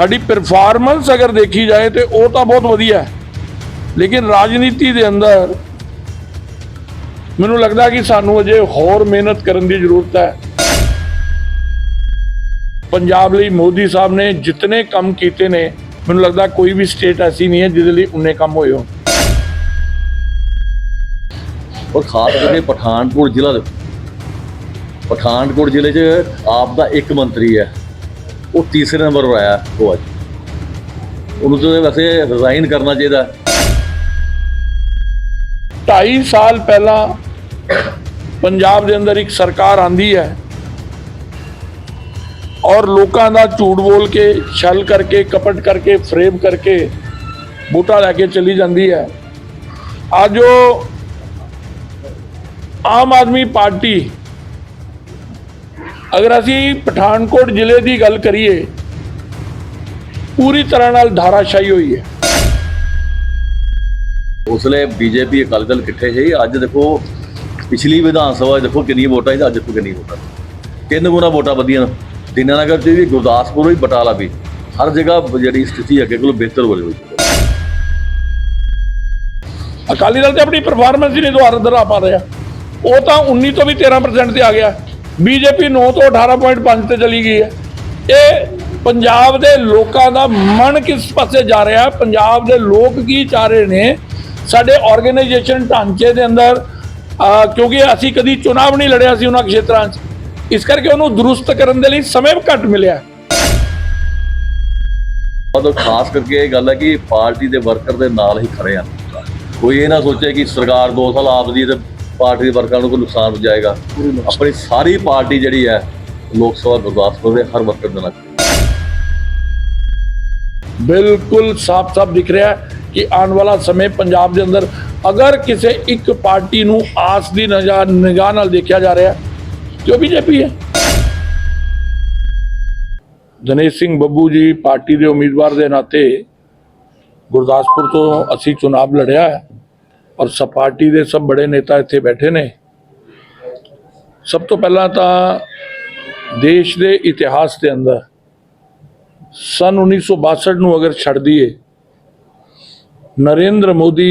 ਸਾਡੀ ਪਰਫਾਰਮੈਂਸ ਅਗਰ ਦੇਖੀ ਜਾਏ ਤੇ ਉਹ ਤਾਂ ਬਹੁਤ ਵਧੀਆ ਹੈ। ਲੇਕਿਨ ਰਾਜਨੀਤੀ ਦੇ ਅੰਦਰ ਮੈਨੂੰ ਲੱਗਦਾ ਕਿ ਸਾਨੂੰ ਅਜੇ ਹੋਰ ਮਿਹਨਤ ਕਰਨ ਦੀ ਜ਼ਰੂਰਤ ਹੈ। ਪੰਜਾਬ ਲਈ ਮੋਦੀ ਸਾਹਿਬ ਨੇ ਜਿਤਨੇ ਕੰਮ ਕੀਤੇ ਨੇ, ਮੈਨੂੰ ਲੱਗਦਾ ਕੋਈ ਵੀ ਸਟੇਟ ਐਸੀ ਨਹੀਂ ਹੈ ਜਿਹਦੇ ਲਈ ਉਨੇ ਕੰਮ ਹੋਏ ਹੋਣ। ਔਰ ਖਾਸ ਕਰਕੇ ਪਠਾਨਕੋਟ ਜ਼ਿਲ੍ਹਾ ਦੇ ਪਠਾਨਕੋਟ ਜ਼ਿਲ੍ਹੇ 'ਚ ਆਪ ਦਾ ਇੱਕ ਮੰਤਰੀ ਹੈ। ਉਹ ਤੀਸਰੇ ਨੰਬਰ 'ਤੇ ਆਇਆ ਉਹ ਅੱਜ। ਉਹਨੂੰ ਤਾਂ ਵੈਸੇ ਰਿਜ਼ਾਈਨ ਕਰਨਾ ਚਾਹੀਦਾ। 2.5 ਸਾਲ ਪਹਿਲਾਂ ਪੰਜਾਬ ਦੇ ਅੰਦਰ ਇੱਕ ਸਰਕਾਰ ਆਂਦੀ ਹੈ ਔਰ ਲੋਕਾਂ ਦਾ ਝੂਠ ਬੋਲ ਕੇ, ਛਲ ਕਰਕੇ, ਕਪਟ ਕਰਕੇ, ਫਰੇਮ ਕਰਕੇ ਵੋਟਾਂ ਲੈ ਕੇ ਚਲੀ ਜਾਂਦੀ ਹੈ। ਅੱਜ ਉਹ ਆਮ ਆਦਮੀ ਪਾਰਟੀ ਅਗਰ ਅਸੀਂ ਪਠਾਨਕੋਟ ਜ਼ਿਲ੍ਹੇ ਦੀ ਗੱਲ ਕਰੀਏ ਪੂਰੀ ਤਰ੍ਹਾਂ ਨਾਲ ਧਾਰਾਸ਼ਾਹੀ ਹੋਈ ਹੈ। ਉਸ ਵੇਲੇ ਬੀਜੇਪੀ ਅਕਾਲੀ ਦਲ ਇਕੱਠੇ ਸੀ ਅੱਜ ਦੇਖੋ ਪਿਛਲੀ ਵਿਧਾਨ ਸਭਾ ਦੇਖੋ ਕਿੰਨੀ ਵੋਟਾਂ ਸੀ ਤੇ ਅੱਜ ਦੇਖੋ ਕਿੰਨੀ ਵੋਟਾਂ। ਤਿੰਨ ਗੁਣਾ ਵੋਟਾਂ ਵਧੀਆਂ। ਦੀਨਾਨਗਰ 'ਚ ਵੀ ਗੁਰਦਾਸਪੁਰ ਵੀ ਬਟਾਲਾ ਵੀ। ਹਰ ਜਗ੍ਹਾ ਜਿਹੜੀ ਸਥਿਤੀ ਅੱਗੇ ਕੋਲ ਬਿਹਤਰ ਹੋ ਰਹੀ ਹੈ। ਅਕਾਲੀ ਦਲ ਤੇ ਆਪਣੀ ਪਰਫਾਰਮੈਂਸ ਹੀ ਨਹੀਂ ਦੁਆਰਾ ਦਰਾ ਪਾ ਰਿਹਾ। ਉਹ ਤਾਂ 19 ਤੋਂ ਵੀ 13% ਤੇ ਆ ਗਿਆ। ਬੀਜੇਪੀ 9 ਤੋਂ 18.5 ਤੇ ਚਲੀ ਗਈ ਹੈ। ਇਹ ਪੰਜਾਬ ਦੇ ਲੋਕਾਂ ਦਾ ਮਨ ਕਿਸ ਪਾਸੇ ਜਾ ਰਿਹਾ? ਹੈ? ਪੰਜਾਬ ਦੇ ਲੋਕ ਕੀ ਚਾਹ ਰਹੇ ਨੇ? ਸਾਡੇ ਆਰਗੇਨਾਈਜੇਸ਼ਨ ਢਾਂਚੇ ਦੇ ਅੰਦਰ ਕਿਉਂਕਿ ਅਸੀਂ ਕਦੀ ਚੁਣਾਵ ਨਹੀਂ ਲੜਿਆ ਸੀ ਉਹਨਾਂ ਖੇਤਰਾਂ 'ਚ। ਇਸ ਕਰਕੇ ਉਹਨੂੰ ਦਰੁਸਤ ਕਰਨ ਦੇ ਲਈ ਸਮੇਂ ਘੱਟ ਮਿਲਿਆ। ਔਰ ਖਾਸ ਕਰਕੇ ਇਹ ਗੱਲ ਹੈ ਕਿ ਪਾਰਟੀ ਦੇ ਵਰਕਰ ਦੇ ਨਾਲ ਹੀ ਖੜੇ ਆ ਕੋਈ ਇਹ ਨਾ ਸੋਚੇ ਕਿ ਸਰਕਾਰ 2 ਸਾਲ ਆਪਦੀ ਤੇ ਪਾਰਟੀ ਦੇ ਵਰਕਰਾਂ ਨੂੰ ਕੋਈ ਨੁਕਸਾਨ ਪਹੁੰਚਾਏਗਾ। ਆਪਣੀ ਸਾਰੀ ਪਾਰਟੀ ਜਿਹੜੀ ਹੈ, ਲੋਕ ਸਭਾ ਗੁਰਦਾਸਪੁਰ ਦੇ ਹਰ ਵਰਕਰ ਦੇ ਨਾਲ। ਬਿਲਕੁਲ ਸਾਫ਼-ਸਾਫ਼ ਦਿਖ ਰਿਹਾ ਹੈ ਕਿ ਆਉਣ ਵਾਲਾ ਸਮੇਂ ਪੰਜਾਬ ਦੇ ਅੰਦਰ ਅਗਰ ਕਿਸੇ ਇੱਕ ਪਾਰਟੀ ਨੂੰ ਆਸ ਦੀ ਨਜ਼ਰ ਨਿਗਾਹ ਨਾਲ ਦੇਖਿਆ ਜਾ ਰਿਹਾ ਤੇ ਉਹ ਬੀਜੇਪੀ ਹੈ। ਦਿਨੇਸ਼ ਸਿੰਘ ਬੱਬੂ ਜੀ ਪਾਰਟੀ ਦੇ ਉਮੀਦਵਾਰ ਦੇ ਨਾਤੇ ਗੁਰਦਾਸਪੁਰ ਤੋਂ ਅਸੀਂ ਚੁਣਾਵ ਲੜਿਆ ਹੈ। ਔਰ ਸਭ ਪਾਰਟੀ ਦੇ ਸਭ ਬੜੇ ਨੇਤਾ ਇੱਥੇ ਬੈਠੇ ਨੇ। ਸਭ ਤੋਂ ਪਹਿਲਾਂ ਤਾਂ ਦੇਸ਼ ਦੇ ਇਤਿਹਾਸ ਦੇ ਅੰਦਰ ਸਨ 1962 ਨੂੰ ਅਗਰ ਛੱਡ ਦਈਏ, ਨਰਿੰਦਰ ਮੋਦੀ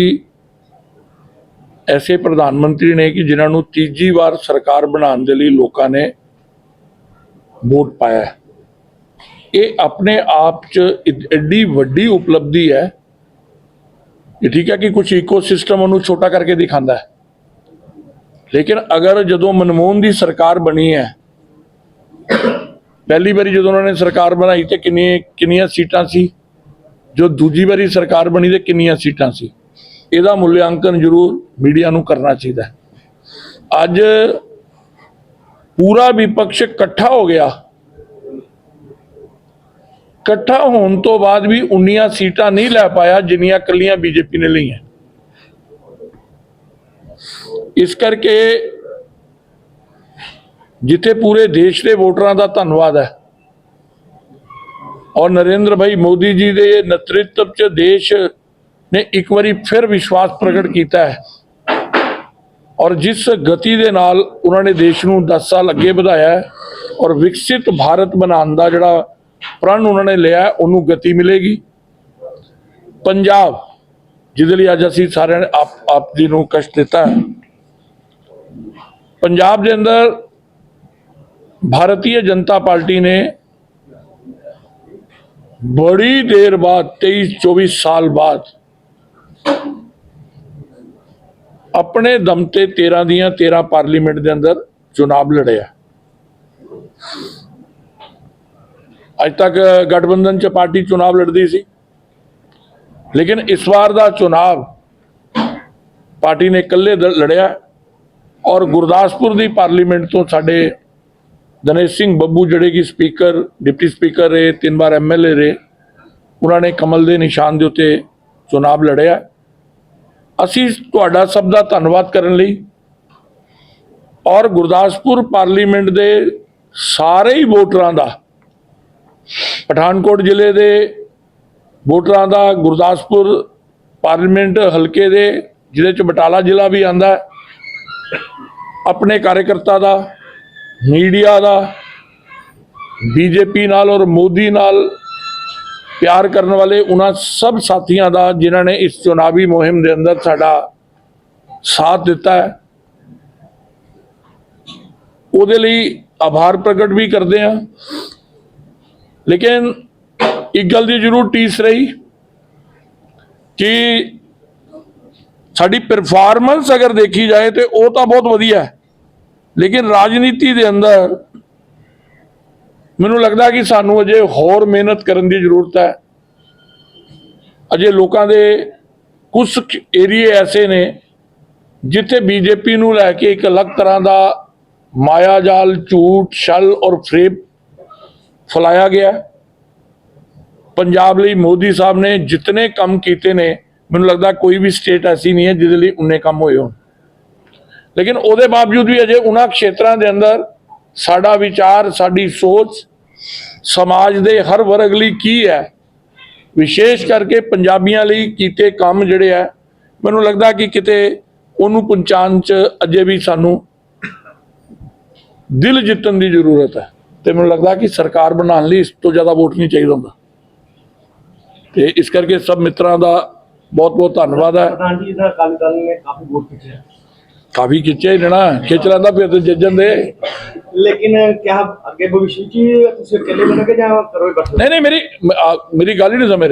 ਐਸੇ ਪ੍ਰਧਾਨ ਮੰਤਰੀ ਨੇ ਕਿ ਜਿਨ੍ਹਾਂ ਨੂੰ ਤੀਜੀ ਵਾਰ ਸਰਕਾਰ ਬਣਾਉਣ ਦੇ ਲਈ ਲੋਕਾਂ ਨੇ ਵੋਟ ਪਾਇਆ। ਇਹ ਆਪਣੇ ਆਪ 'ਚ ਐਡੀ ਵੱਡੀ ਉਪਲਬਧੀ ਹੈ ਇਹ ਠੀਕ ਹੈ ਕਿ ਕੁਝ ਇਕੋਸਿਸਟਮ ਉਹਨੂੰ ਛੋਟਾ ਕਰਕੇ ਦਿਖਾਉਂਦਾ ਹੈ। ਲੇਕਿਨ ਅਗਰ ਜਦੋਂ ਮਨਮੋਹਨ ਦੀ ਸਰਕਾਰ ਬਣੀ ਹੈ, ਪਹਿਲੀ ਵਾਰੀ ਜਦੋਂ ਉਹਨਾਂ ਨੇ ਸਰਕਾਰ ਬਣਾਈ ਤੇ ਕਿੰਨੀ, ਕਿੰਨੀਆਂ ਸੀਟਾਂ ਸੀ, ਜੋ ਦੂਜੀ ਵਾਰੀ ਸਰਕਾਰ ਬਣੀ ਤੇ ਕਿੰਨੀਆਂ ਸੀਟਾਂ ਸੀ, ਇਹਦਾ ਮੁੱਲਿਆਂਕਨ ਜ਼ਰੂਰ ਮੀਡੀਆ ਨੂੰ ਕਰਨਾ ਚਾਹੀਦਾ ਅੱਜ ਪੂਰਾ ਵਿਪਕਸ਼ ਇਕੱਠਾ ਹੋ ਗਿਆ। ਇਕੱਠਾ ਹੋਣ ਤੋਂ ਬਾਅਦ ਵੀ ਉਨੀਆਂ ਸੀਟਾਂ ਨਹੀਂ ਲੈ ਪਾਇਆ ਜਿੰਨੀਆਂ ਕੱਲੀਆਂ ਬੀਜੇਪੀ ਨੇ ਲਈਆਂ। ਇਸ ਕਰਕੇ ਜਿੱਥੇ ਪੂਰੇ ਦੇਸ਼ ਦੇ ਵੋਟਰਾਂ ਦਾ ਧੰਨਵਾਦ ਹੈ ਔਰ ਨਰਿੰਦਰ ਭਾਈ ਮੋਦੀ ਜੀ ਦੇ ਨੇਤਰਤਵ ਚ ਦੇਸ਼ ਨੇ ਇੱਕ ਵਾਰੀ ਫਿਰ ਵਿਸ਼ਵਾਸ ਪ੍ਰਗਟ ਕੀਤਾ ਹੈ ਔਰ ਜਿਸ ਗਤੀ ਦੇ ਨਾਲ ਉਹਨਾਂ ਨੇ ਦੇਸ਼ ਨੂੰ 10 ਸਾਲ ਅੱਗੇ ਵਧਾਇਆ ਔਰ ਵਿਕਸਿਤ ਭਾਰਤ ਬਣਾਉਣ ਦਾ ਜਿਹੜਾ ਪ੍ਰਣ ਉਹਨਾਂ ਨੇ ਲਿਆ, ਉਹਨੂੰ ਗਤੀ ਮਿਲੇਗੀ। ਪੰਜਾਬ, ਜਿਹਦੇ ਲਈ ਅੱਜ ਅਸੀਂ ਸਾਰਿਆਂ ਨੇ ਆਪ ਆਪ ਜੀ ਨੂੰ ਕਸ਼ਟ ਦਿੱਤਾ ਪੰਜਾਬ ਦੇ ਅੰਦਰ ਭਾਰਤੀ ਜਨਤਾ ਪਾਰਟੀ ਨੇ ਬੜੀ ਦੇਰ ਬਾਅਦ 23 24 ਸਾਲ ਬਾਅਦ ਆਪਣੇ ਦਮ ਤੇ 13 ਦੀਆਂ 13 ਪਾਰਲੀਮੈਂਟ ਦੇ ਅੰਦਰ ਚੁਣਾਵ ਲੜਿਆ। ਅੱਜ ਤੱਕ ਗਠਬੰਧਨ ਚ ਪਾਰਟੀ ਚੁਣਾਵ ਲੜਦੀ ਸੀ। ਲੇਕਿਨ ਇਸ ਵਾਰ ਦਾ ਚੁਣਾਵ ਪਾਰਟੀ ਨੇ ਇਕੱਲੇ ਲੜਿਆ ਔਰ ਗੁਰਦਾਸਪੁਰ ਦੀ ਪਾਰਲੀਮੈਂਟ ਤੋਂ ਸਾਡੇ ਦਨੇਸ਼ ਸਿੰਘ ਬੱਬੂ ਜਿਹੜੇ ਕਿ ਸਪੀਕਰ, ਡਿਪਟੀ ਸਪੀਕਰ ਰਹੇ, ਤਿੰਨ ਵਾਰ ਐਮਐਲਏ ਰਹੇ, ਉਹਨਾਂ ਨੇ ਕਮਲ ਦੇ ਨਿਸ਼ਾਨ ਦੇ ਉੱਤੇ ਚੁਣਾਵ ਲੜਿਆ ਅਸੀਂ ਤੁਹਾਡਾ ਸਭ ਦਾ ਧੰਨਵਾਦ ਕਰਨ ਲਈ ਔਰ ਗੁਰਦਾਸਪੁਰ ਪਾਰਲੀਮੈਂਟ ਦੇ ਸਾਰੇ ਹੀ ਵੋਟਰਾਂ ਦਾ ਪਠਾਨਕੋਟ ਜ਼ਿਲ੍ਹੇ ਦੇ ਵੋਟਰਾਂ ਦਾ ਗੁਰਦਾਸਪੁਰ ਪਾਰਲੀਮੈਂਟ ਹਲਕੇ ਦੇ ਜਿਹਦੇ ਚ ਬਟਾਲਾ ਜ਼ਿਲ੍ਹਾ ਵੀ ਆਂਦਾ ਆਪਣੇ ਕਾਰਜਕਰਤਾ ਦਾ, ਮੀਡੀਆ ਦਾ, ਬੀਜੇਪੀ ਨਾਲ ਔਰ ਮੋਦੀ ਨਾਲ ਪਿਆਰ ਕਰਨ ਵਾਲੇ ਉਹਨਾਂ ਸਭ ਸਾਥੀਆਂ ਦਾ, ਜਿਨ੍ਹਾਂ ਨੇ ਇਸ ਚੁਣਾਵੀ ਮੁਹਿੰਮ ਦੇ ਅੰਦਰ ਸਾਡਾ ਸਾਥ ਦਿੱਤਾ ਹੈ। ਉਹਦੇ ਲਈ ਆਭਾਰ ਪ੍ਰਗਟ ਵੀ ਕਰਦੇ ਹਾਂ। ਲੇਕਿਨ ਇੱਕ ਗੱਲ ਦੀ ਜ਼ਰੂਰ ਟੀਸ ਰਹੀ ਕਿ ਸਾਡੀ ਪਰਫਾਰਮੈਂਸ ਅਗਰ ਦੇਖੀ ਜਾਏ ਤੇ ਉਹ ਤਾਂ ਬਹੁਤ ਵਧੀਆ ਹੈ। ਲੇਕਿਨ ਰਾਜਨੀਤੀ ਦੇ ਅੰਦਰ ਮੈਨੂੰ ਲੱਗਦਾ ਕਿ ਸਾਨੂੰ ਅਜੇ ਹੋਰ ਮਿਹਨਤ ਕਰਨ ਦੀ ਜ਼ਰੂਰਤ ਹੈ। ਅਜੇ ਲੋਕਾਂ ਦੇ ਕੁਝ ਏਰੀਏ ਐਸੇ ਨੇ ਜਿੱਥੇ ਬੀਜੇਪੀ ਨੂੰ ਲੈ ਕੇ ਇੱਕ ਅਲੱਗ ਤਰ੍ਹਾਂ ਦਾ ਮਾਇਆ ਜਾਲ, ਝੂਠ, ਛਲ ਔਰ ਫਰੇਬ ਫਲਾਇਆ ਗਿਆ। ਪੰਜਾਬ ਲਈ ਮੋਦੀ ਸਾਹਿਬ ਨੇ ਜਿਤਨੇ ਕੰਮ ਕੀਤੇ ਨੇ, ਮੈਨੂੰ ਲੱਗਦਾ ਕੋਈ ਵੀ ਸਟੇਟ ਐਸੀ ਨਹੀਂ ਹੈ ਜਿਹਦੇ ਲਈ ਉਨੇ ਕੰਮ ਹੋਏ ਹੋਣ। ਲੇਕਿਨ ਉਹਦੇ ਬਾਵਜੂਦ ਵੀ ਅਜੇ ਉਹਨਾਂ ਖੇਤਰਾਂ ਦੇ ਅੰਦਰ ਸਾਡਾ ਵਿਚਾਰ, ਸਾਡੀ ਸੋਚ, ਸਮਾਜ ਦੇ ਹਰ ਵਰਗ ਲਈ ਕੀ ਹੈ? ਵਿਸ਼ੇਸ਼ ਕਰਕੇ ਪੰਜਾਬੀਆਂ ਲਈ ਕੀਤੇ ਕੰਮ ਜਿਹੜੇ ਆ ਮੈਨੂੰ ਲੱਗਦਾ ਕਿ ਕਿਤੇ ਉਹਨੂੰ ਪਹੁੰਚਾਉਣ ਚ ਅਜੇ ਵੀ ਸਾਨੂੰ ਦਿਲ ਜਿੱਤਣ ਦੀ ਜ਼ਰੂਰਤ ਹੈ। ਤੇ ਮੈਨੂੰ ਲੱਗਦਾ ਕਿ ਸਰਕਾਰ ਬਣਾਉਣ ਲਈ ਇਸ ਤੋਂ ਜ਼ਿਆਦਾ ਵੋਟ ਨਹੀਂ ਚਾਹੀਦਾ ਹੁੰਦਾ। ਤੇ ਇਸ ਕਰਕੇ ਸਭ ਮਿੱਤਰਾਂ ਦਾ ਬਹੁਤ ਬਹੁਤ ਧੰਨਵਾਦ ਹੈ। ਪ੍ਰਧਾਨ ਜੀ ਨੇ ਕਾਫੀ ਵੋਟ। ਕਾਫੀ ਖਿੱਚਿਆ ਹੀ ਨਾ ਖਿੱਚ ਲੈਂਦਾ ਫਿਰ ਤੇ ਜੱਜਣ ਦੇ ਲੇਕਿਨ ਕਿਆ ਅੱਗੇ ਭਵਿੱਖ ਵਿੱਚ ਤੁਸੀਂ ਇਕੱਲੇ ਬਣੋਗੇ ਜਾਂ ਕਰੋਗੇ ਗੱਠ ਨਹੀਂ ਨਹੀਂ ਮੇਰੀ ਮੇਰੀ ਗੱਲ ਹੀ ਨਹੀਂ ਸਮਝ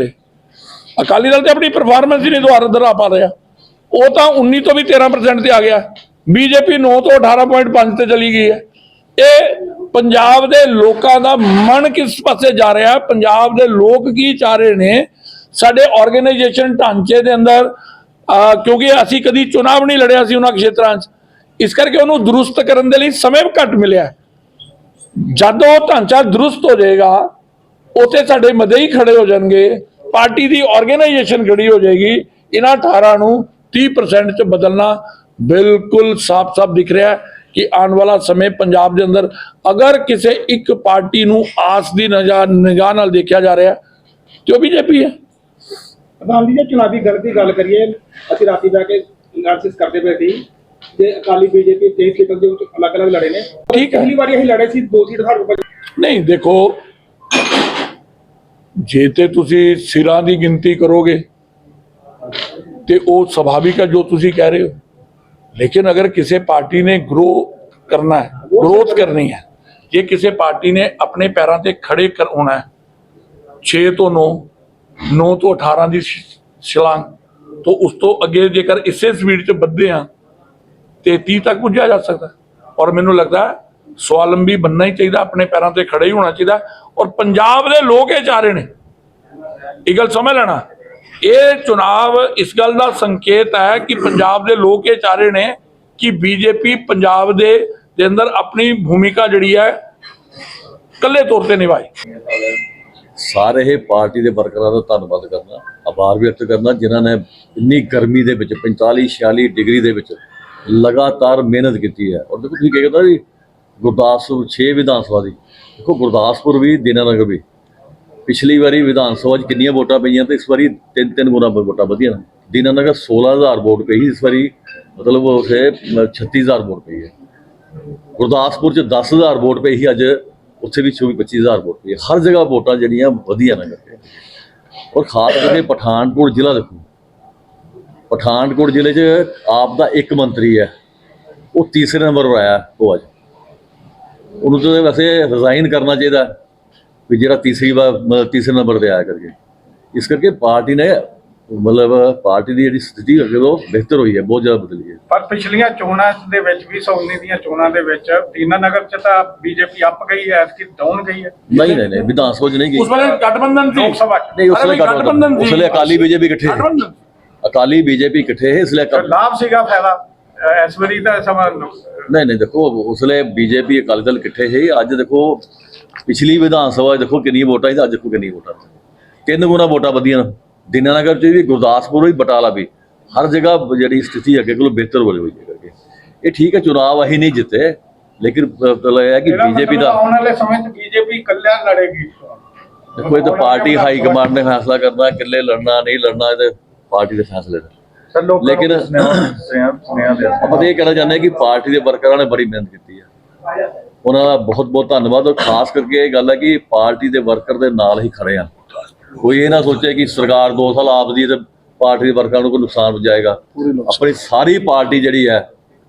ਅਕਾਲੀ ਦਲ ਤੇ ਆਪਣੀ ਪਰਫਾਰਮੈਂਸ ਹੀ ਨਹੀਂ ਦੁਆਰਾ ਦਰਾ ਪਾ ਰਿਹਾ। ਉਹ ਤਾਂ 19 ਤੋਂ ਵੀ 13% ਤੇ ਆ ਗਿਆ। ਬੀਜੇਪੀ 9 ਤੋਂ 18.5 ਤੇ ਚਲੀ ਗਈ ਹੈ। ਇਹ ਪੰਜਾਬ ਦੇ ਲੋਕਾਂ ਦਾ ਮਨ ਕਿਸ ਪਾਸੇ ਜਾ ਰਿਹਾ? ਹੈ ਪੰਜਾਬ ਦੇ ਲੋਕ ਕੀ ਚਾਹ ਰਹੇ ਨੇ? ਸਾਡੇ ਆਰਗੇਨਾਈਜੇਸ਼ਨ ਢਾਂਚੇ ਦੇ ਅੰਦਰ ਕਿਉਂਕਿ ਅਸੀਂ ਕਦੀ ਚੁਣਾਵ ਨਹੀਂ ਲੜਿਆ ਸੀ ਉਹਨਾਂ ਖੇਤਰਾਂ 'ਚ। ਇਸ ਕਰਕੇ ਉਹਨੂੰ ਦਰੁਸਤ ਕਰਨ ਦੇ ਲਈ ਸਮੇਂ ਘੱਟ ਮਿਲਿਆ ਹੈ। ਜਦ ਉਹ ਢਾਂਚਾ ਦਰੁਸਤ ਹੋ ਜਾਏਗਾ, ਉੱਥੇ ਸਾਡੇ ਮਦੇ ਖੜੇ ਹੋ ਜਾਣਗੇ। ਪਾਰਟੀ ਦੀ ਆਰਗੇਨਾਈਜੇਸ਼ਨ ਖੜੀ ਹੋ ਜਾਏਗੀ। ਇਹਨਾਂ 18 ਨੂੰ 30% ਚ ਬਦਲਣਾ ਬਿਲਕੁਲ ਸਾਫ਼-ਸਾਫ਼ ਦਿਖ ਰਿਹਾ ਹੈ। ਕਿ ਆਉਣ ਵਾਲਾ ਸਮੇਂ ਪੰਜਾਬ ਦੇ ਅੰਦਰ ਅਗਰ ਕਿਸੇ ਇੱਕ ਪਾਰਟੀ ਨੂੰ ਆਸ ਦੀ ਨਜ਼ਰ ਨਿਗਾਹ ਨਾਲ ਦੇਖਿਆ ਜਾ ਰਿਹਾ ਤੇ ਉਹ ਬੀਜੇਪੀ ਹੈ। ਪ੍ਰਧਾਨ ਜੀ ਜੇ ਚੁਣਾਵੀ ਗੱਲ ਦੀ ਗੱਲ ਕਰੀਏ ਅਸੀਂ ਰਾਤੀ ਬੈ ਕੇ ਐਨਾਲਿਸਿਸ ਕਰਦੇ ਪਏ ਸੀ ਜੇ ਅਕਾਲੀ ਬੀਜੇਪੀ ਤੇ ਸੀਟਾਂ ਦੇ ਵਿੱਚ ਅਲੱਗ-ਅਲੱਗ ਲੜੇ ਨੇ। ਠੀਕ ਹੈ। ਪਹਿਲੀ ਵਾਰੀ ਅਸੀਂ ਲੜੇ ਸੀ ਦੋ ਸੀਟ ਸਾਡੇ ਕੋਲ ਨਹੀਂ ਦੇਖੋ ਜੇ ਤੇ ਤੁਸੀਂ ਸਿਰਾਂ ਦੀ ਗਿਣਤੀ ਕਰੋਗੇ ਤੇ ਉਹ ਸੁਭਾਵਿਕ ਹੈ ਜੋ ਤੁਸੀਂ ਕਹਿ ਰਹੇ ਹੋ। ਲੇਕਿਨ ਅਗਰ ਕਿਸੇ ਪਾਰਟੀ ਨੇ ਗਰੋ ਕਰਨਾ ਹੈ ਗਰੋਥ ਕਰਨੀ ਹੈ ਜੇ ਕਿਸੇ ਪਾਰਟੀ ਨੇ ਆਪਣੇ ਪੈਰਾਂ ਤੇ ਖੜੇ ਕਰ ਹੋਣਾ ਹੈ 6 ਤੋਂ 9 9 ਤੋਂ 18 ਦੀ ਸ਼- ਛਲਾਂਗ ਤੋਂ ਉਸ ਤੋਂ ਅੱਗੇ ਜੇਕਰ ਇਸੇ ਸਪੀਡ 'ਚ ਵੱਧਦੇ ਆ ਤੇ 30 ਤੱਕ ਪੁੱਜਿਆ ਜਾ ਸਕਦਾ ਔਰ ਮੈਨੂੰ ਲੱਗਦਾ ਹੈ ਸਵਾਲੰਬੀ ਬੰਨਣਾ ਹੀ ਚਾਹੀਦਾ ਆਪਣੇ ਪੈਰਾਂ ਤੇ ਖੜੇ ਹੀ ਹੋਣਾ ਚਾਹੀਦਾ ਔਰ ਪੰਜਾਬ ਦੇ ਲੋਕ ਇਹ ਚਾਹ ਰਹੇ ਨੇ ਇਹ ਗੱਲ ਸਮਝ ਲੈਣਾ ਇਹ ਚੁਣਾਵ ਇਸ ਗੱਲ ਦਾ ਸੰਕੇਤ ਹੈ ਕਿ ਪੰਜਾਬ ਦੇ ਲੋਕ ਇਹ ਚਾਹ ਰਹੇ ਨੇ ਕਿ ਬੀਜੇਪੀ ਪੰਜਾਬ ਦੇ ਦੇ ਅੰਦਰ ਆਪਣੀ ਭੂਮਿਕਾ ਜਿਹੜੀ ਹੈ ਇਕੱਲੇ ਤੌਰ ਤੇ ਨਿਭਾਏ। ਸਾਰੇ ਪਾਰਟੀ ਦੇ ਵਰਕਰਾਂ ਦਾ ਧੰਨਵਾਦ ਕਰਨਾ ਆਭਾਰ ਵਿਅਕਤ ਕਰਨਾ ਜਿਨ੍ਹਾਂ ਨੇ ਇੰਨੀ ਗਰਮੀ ਦੇ ਵਿੱਚ 45 46 ਡਿਗਰੀ ਦੇ ਵਿੱਚ ਲਗਾਤਾਰ ਮਿਹਨਤ ਕੀਤੀ ਹੈ। ਔਰ ਦੇਖੋ ਤੁਸੀਂ ਕੀ ਕਹਿੰਦਾ ਜੀ, ਗੁਰਦਾਸਪੁਰ 6 ਵਿਧਾਨ ਸਭਾ ਦੀ। ਦੇਖੋ ਗੁਰਦਾਸਪੁਰ ਵੀ, ਦੀਨਾਨਗਰ ਵੀ। ਪਿਛਲੀ ਵਾਰੀ ਵਿਧਾਨ ਸਭਾ 'ਚ ਕਿੰਨੀਆਂ ਵੋਟਾਂ ਪਈਆਂ ਤੇ ਇਸ ਵਾਰੀ ਤਿੰਨ ਤਿੰਨ ਗੁਣਾ ਵੋਟਾਂ ਵਧੀਆਂ ਨੇ। ਦੀਨਾਨਗਰ 16000 ਵੋਟ ਪਈ ਇਸ ਵਾਰੀ, ਮਤਲਬ ਉਸੇ 36000 ਵੋਟ ਪਈ ਹੈ। ਗੁਰਦਾਸਪੁਰ 'ਚ 10000 ਵੋਟ ਪਈ ਸੀ, ਅੱਜ ਉੱਥੇ ਵੀ 24 25000 ਵੋਟ ਪਈ ਹੈ। ਹਰ ਜਗ੍ਹਾ ਵੋਟਾਂ ਜਿਹੜੀਆਂ ਵਧੀਆ ਨੇ ਔਰ ਖਾਸ ਕਰਕੇ ਪਠਾਨਕੋਟ ਜ਼ਿਲ੍ਹਾ ਦੇਖੋ। ਪਠਾਨਕੋਟ ਜ਼ਿਲ੍ਹੇ 'ਚ ਆਪ ਦਾ ਇੱਕ ਮੰਤਰੀ ਹੈ। ਉਹ ਤੀਸਰੇ ਨੰਬਰ ਪਰ ਆਇਆ ਉਹ ਅੱਜ। ਉਹਨੂੰ ਤਾਂ ਵੈਸੇ ਰਿਜ਼ਾਈਨ ਕਰਨਾ ਚਾਹੀਦਾ। ਵੀ ਜਿਹੜਾ ਤੀਸਰੀ ਵਾਰ ਮਤਲਬ ਤੀਸਰੇ ਨੰਬਰ ਤੇ ਆਇਆ ਕਰਕੇ। ਇਸ ਕਰਕੇ ਪਾਰਟੀ ਨੇ ਮਤਲਬ ਪਾਰਟੀ ਦੀ ਜਿਹੜੀ ਸਥਿਤੀ ਅੱਗੇ ਤੋਂ ਬਿਹਤਰ ਹੋਈ ਹੈ ਬਹੁਤ ਜ਼ਿਆਦਾ ਬਦਲੀ ਹੈ। ਪਰ ਪਿਛਲੀਆਂ ਚੋਣਾਂ ਦੇ ਵਿੱਚ ਵੀ 119 ਦੀਆਂ ਚੋਣਾਂ ਦੇ ਵਿੱਚ ਦੀਨਾਨਗਰ ਚ ਤਾਂ ਬੀਜੇਪੀ ਅੱਪ ਗਈ ਹੈ ਐਤਕੀ ਡਾਊਨ ਗਈ ਹੈ। ਨਹੀਂ ਨਹੀਂ ਨਹੀਂ ਵਿਧਾਨ ਸਭਾ 'ਚ ਨਹੀਂ ਗਈ। ਉਸ ਵੇਲੇ ਗਠਬੰਧਨ ਸੀ। ਲੋਕ ਸਭਾ ਚ। ਨਹੀਂ ਉਸ ਵੇਲੇ ਗਠਬੰਧਨ ਉਸ ਸੀ। ਵੇਲੇ ਅਕਾਲੀ ਬੀਜੇਪੀ ਇਕੱਠੇ ਅਕਾਲੀ ਬੀਜੇਪੀ ਇਕੱਠੇ ਹੈ ਇਸ ਲਈ ਲਾਭ ਸੀਗਾ ਫਾਇਦਾ। ਇਸ ਵਾਰੀ ਤਾਂ ਸਮਾਂ ਨਹੀਂ ਨਹੀਂ ਦੇਖੋ ਉਸ ਵੇਲੇ ਬੀਜੇਪੀ ਅਕਾਲੀ ਦਲ ਇਕੱਠੇ ਸੀ। ਅੱਜ ਦੇਖੋ ਪਿਛਲੀ ਵਿਧਾਨ ਸਭਾ ਦੇਖੋ ਕਿੰਨੀ ਵੋਟਾਂ ਸੀ ਅੱਜ ਦੇਖੋ ਕਿੰਨੀ ਵੋਟਾਂ ਤਿੰਨ ਗੁਣਾ ਵੋਟਾਂ ਵਧੀਆਂ। ਦੀਨਾਨਗਰ 'ਚ ਵੀ ਗੁਰਦਾਸਪੁਰ ਵੀ ਬਟਾਲਾ ਵੀ। ਹਰ ਜਗ੍ਹਾ ਜਿਹੜੀ ਸਥਿਤੀ ਅੱਗੇ ਕੋਲੋਂ ਬਿਹਤਰ ਹੋ ਰਹੀ ਹੈ ਕਰਕੇ ਇਹ ਠੀਕ ਹੈ ਚੁਣਾਵ ਅਸੀਂ ਨਹੀਂ ਜਿੱਤੇ ਲੇਕਿਨ ਇਹ ਹੈ ਕਿ ਬੀਜੇਪੀ ਦਾ ਆਉਣ ਵਾਲੇ ਸਮੇਂ 'ਚ ਬੀਜੇਪੀ ਇਕੱਲਿਆਂ ਲੜੇਗੀ। ਦੇਖੋ ਇਹ ਤਾਂ ਪਾਰਟੀ ਹਾਈ ਕਮਾਂਡ ਨੇ ਫੈਸਲਾ ਕਰਨਾ ਕਿੱਲੇ ਲੜਨਾ ਨਹੀਂ ਲੜਨਾ ਇਹ ਪਾਰਟੀ ਦੇ ਫੈਸਲੇ ਲੋਕਾਂ ਲੇਕਿਨ- ਦੇ ਆਪਾਂ ਇਹ ਕਹਿਣਾ ਚਾਹੁੰਦੇ ਹਾਂ ਕਿ ਪਾਰਟੀ ਦੇ ਵਰਕਰਾਂ ਨੇ ਬੜੀ ਮਿਹਨਤ ਕੀਤੀ ਹੈ। ਉਹਨਾਂ ਦਾ ਬਹੁਤ ਬਹੁਤ ਧੰਨਵਾਦ ਔਰ ਖਾਸ ਕਰਕੇ ਇਹ ਗੱਲ ਹੈ ਕਿ ਪਾਰਟੀ ਦੇ ਵਰਕਰ ਦੇ ਨਾਲ ਹੀ ਖੜੇ ਆ ਕੋਈ ਇਹ ਨਾ ਸੋਚੇ ਕਿ ਸਰਕਾਰ 2 ਸਾਲ ਆਪ ਦੀ ਹੈ ਤੇ ਪਾਰਟੀ ਦੇ ਵਰਕਰਾਂ ਨੂੰ ਕੋਈ ਨੁਕਸਾਨ ਪਹੁੰਚਾਏਗਾ। ਆਪਣੀ ਸਾਰੀ ਪਾਰਟੀ ਜਿਹੜੀ ਹੈ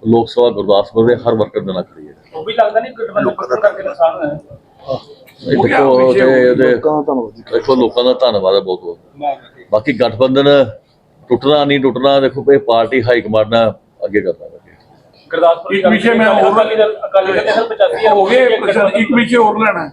ਲੋਕ ਸਭਾ ਗੁਰਦਾਸਪੁਰ ਦੇ ਹਰ ਵਰਕਰ ਦੇ ਨਾਲ ਖੜੀ ਹੈ। ਉਹ ਵੀ ਲੱਗਦਾ ਨਹੀਂ ਗਠਬੰਧਨ ਕਰਕੇ ਨੁਕਸਾਨ ਹੋਇਆ ਇਹ ਦੇਖੋ ਉਹਦੇ ਉਹਦੇ ਦੇਖੋ ਲੋਕਾਂ ਦਾ ਧੰਨਵਾਦ ਹੈ ਬਹੁਤ ਬਹੁਤ। ਬਾਕੀ ਗਠਬੰਧਨ ਟੁੱਟਣਾ ਨਹੀਂ ਟੁੱਟਣਾ ਦੇਖੋ ਇਹ ਪਾਰਟੀ ਹਾਈ ਕਮਾਂਡ ਨਾਲ ਅੱਗੇ ਕਰਨਾ ਹੈ ਗੁਰਦਾਸਪੁਰ ਇੱਕ ਵਿਸ਼ੇ ਮੈਂ ਹੋਰ ਅਕਾਲੀ ਦਲ ਅਕਾਲੀ ਦਲ ਨੇ ਸਰ 85 ਹੋ ਗਏ ਪ੍ਰਸ਼ਨ ਇੱਕ ਵਿਸ਼ੇ ਹੋਰ ਲੈਣਾ ਹੈ।